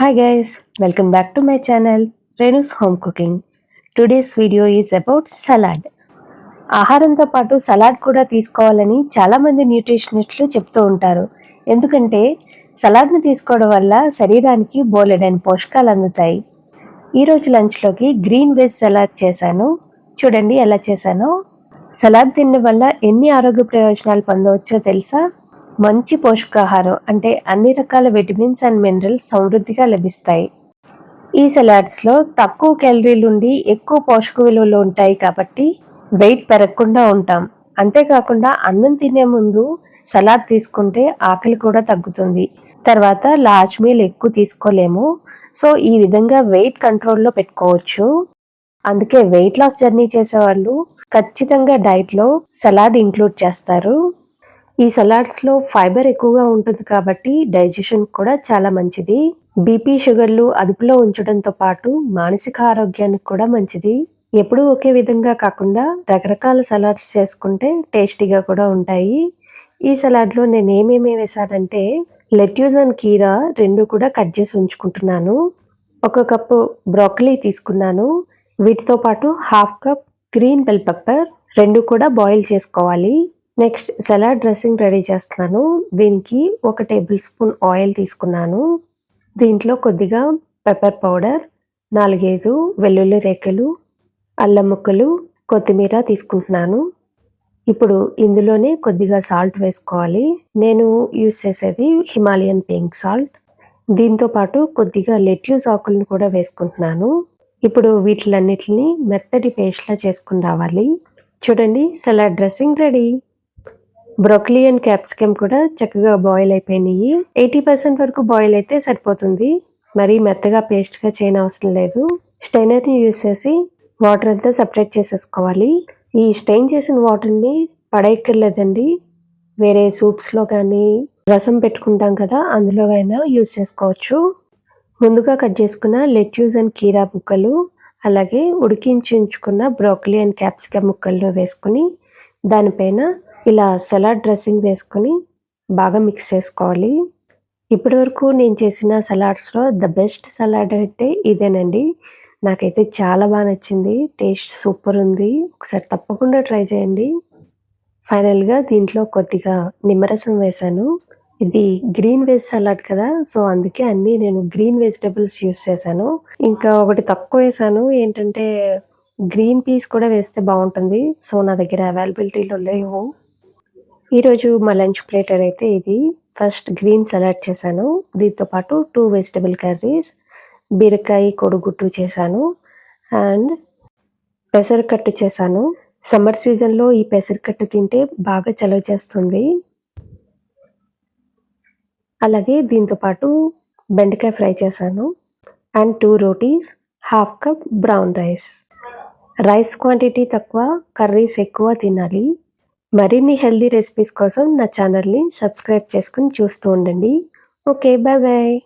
Hi guys, welcome back to my channel Renu's Home Cooking. Today's video is about salad. ఆహారంతో పాటు salad కూడా తీసుకోవాలని చాలామంది న్యూట్రిషనిస్టులు చెప్తూ ఉంటారు. ఎందుకంటే సలాడ్ని తీసుకోవడం వల్ల శరీరానికి బోలెడైన పోషకాలు అందుతాయి. ఈరోజు లంచ్లోకి గ్రీన్ వెజ్ సలాడ్ చేశాను. చూడండి ఎలా చేశానో. సలాడ్ తినడం వల్ల ఎన్ని ఆరోగ్య ప్రయోజనాలు పొందవచ్చో తెలుసా? మంచి పోషకాహారం అంటే అన్ని రకాల విటమిన్స్ అండ్ మినరల్స్ సమృద్ధిగా లభిస్తాయి. ఈ సలాడ్స్లో తక్కువ క్యాలరీలు ఉండి ఎక్కువ పోషక విలువలు ఉంటాయి కాబట్టి వెయిట్ పెరగకుండా ఉంటాం. అంతేకాకుండా అన్నం తినే ముందు సలాడ్ తీసుకుంటే ఆకలి కూడా తగ్గుతుంది. తర్వాత లార్జ్ మీల్ ఎక్కువ తీసుకోలేము. సో ఈ విధంగా వెయిట్ కంట్రోల్లో పెట్టుకోవచ్చు. అందుకే వెయిట్ లాస్ జర్నీ చేసేవాళ్ళు ఖచ్చితంగా డైట్లో సలాడ్ ఇంక్లూడ్ చేస్తారు. ఈ సలాడ్స్లో ఫైబర్ ఎక్కువగా ఉంటుంది కాబట్టి డైజెషన్ కూడా చాలా మంచిది. బీపీ షుగర్లు అదుపులో ఉంచడంతో పాటు మానసిక ఆరోగ్యానికి కూడా మంచిది. ఎప్పుడూ ఒకే విధంగా కాకుండా రకరకాల సలాడ్స్ చేసుకుంటే టేస్టీగా కూడా ఉంటాయి. ఈ సలాడ్లో నేను ఏమేమి వేసానంటే లెట్యూజ్ అండ్ కీరా రెండు కూడా కట్ చేసి ఉంచుకుంటున్నాను. ఒక కప్పు బ్రోకలీ తీసుకున్నాను. వీటితో పాటు half cup green bell pepper రెండు కూడా బాయిల్ చేసుకోవాలి. నెక్స్ట్ సలాడ్ డ్రెస్సింగ్ రెడీ చేస్తున్నాను. దీనికి ఒక టేబుల్ స్పూన్ ఆయిల్ తీసుకున్నాను. దీంట్లో కొద్దిగా పెప్పర్ పౌడర్ నాలుగైదు వెల్లుల్లి రేఖలు అల్లం ముక్కలు కొత్తిమీర తీసుకుంటున్నాను. ఇప్పుడు ఇందులోనే కొద్దిగా సాల్ట్ వేసుకోవాలి. నేను యూస్ చేసేది హిమాలయన్ పింక్ సాల్ట్. దీంతో పాటు కొద్దిగా లెట్యూస్ ఆకులను కూడా వేసుకుంటున్నాను. ఇప్పుడు వీటిలన్నిటిని మెత్తటి పేస్ట్లా చేసుకుని రావాలి. చూడండి salad dressing ready. Broccoli and capsicum కూడా చక్కగా బాయిల్ అయిపోయినాయి. ఎయిటీ పర్సెంట్ వరకు బాయిల్ అయితే సరిపోతుంది. మరి మెత్తగా పేస్ట్గా చేయని అవసరం లేదు. స్టైనర్ని యూజ్ చేసి వాటర్ అంతా సపరేట్ చేసేసుకోవాలి. ఈ స్టెయిన్ చేసిన వాటర్ని పడేయక్కర్లేదండి. వేరే సూప్స్లో కానీ రసం పెట్టుకుంటాం కదా అందులో అయినా యూస్ చేసుకోవచ్చు. ముందుగా కట్ చేసుకున్న లెట్యూస్ అండ్ కీరా ముక్కలు అలాగే ఉడికించి ఉంచుకున్న బ్రోకలీ అండ్ క్యాప్సికమ్ ముక్కల్లో వేసుకుని దానిపైన ఇలా సలాడ్ డ్రెస్సింగ్ వేసుకొని బాగా మిక్స్ చేసుకోవాలి. ఇప్పటి వరకు నేను చేసిన సలాడ్స్లో ద బెస్ట్ సలాడ్ అయితే ఇదేనండి. నాకైతే చాలా బాగా నచ్చింది. టేస్ట్ సూపర్ ఉంది. ఒకసారి తప్పకుండా ట్రై చేయండి. ఫైనల్గా దీంట్లో కొద్దిగా నిమ్మరసం వేశాను. ఇది గ్రీన్ వెజ్ సలాడ్ కదా సో అందుకే అన్నీ నేను గ్రీన్ వెజిటబుల్స్ యూస్ చేశాను. ఇంకా ఒకటి తక్కువ వేసాను ఏంటంటే గ్రీన్ పీస్ కూడా వేస్తే బాగుంటుంది. సో నా దగ్గర అవైలబిలిటీలో లేవు. ఈరోజు మా లంచ్ ప్లేటర్ అయితే ఇది. ఫస్ట్ గ్రీన్ సలాడ్ చేశాను. దీంతో పాటు టూ వెజిటబుల్ కర్రీస్ బీరకాయ కొడుగుట్టు చేశాను. అండ్ పెసరకట్టు చేశాను. సమ్మర్ సీజన్లో ఈ పెసరకట్టు తింటే బాగా చలవ చేస్తుంది. అలాగే దీంతో పాటు బెండకాయ ఫ్రై చేశాను. And two rotis half cup brown rice. Rice quantity తక్కువ కర్రీస్ ఎక్కువ తినాలి. మరిన్ని హెల్దీ రెసిపీస్ కోసం నా ఛానల్ని సబ్స్క్రైబ్ చేసుకుని చూస్తూ ఉండండి. Okay bye bye.